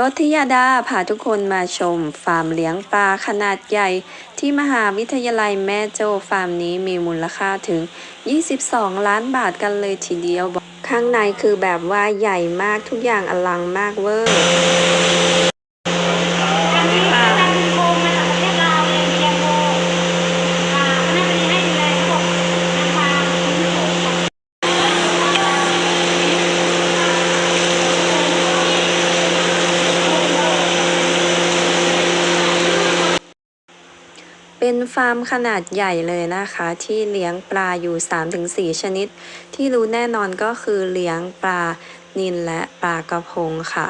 รถทิยาดาพาทุกคนมาชม ฟาร์มเลี้ยงปลาขนาดใหญ่ ที่มหาวิทยาลัยแม่โจ้ฟาร์มนี้มีมูลค่าถึง 22 ล้านบาทกันเลยทีเดียว ข้างในคือแบบว่าใหญ่มากทุกอย่างอลังมากเวอร์ อันนี้เป็นการบินโคมมาจากประเทศลาวเลยเชียงโกอ่าคณะบดีให้ดูแลระบบน้ำปลาคุณโขงค่ะ เป็นฟาร์มขนาดใหญ่เลยนะคะ ที่เลี้ยงปลาอยู่ 3-4 ชนิด ที่รู้แน่นอนก็คือเลี้ยงปลานิลและปลากระพงค่ะ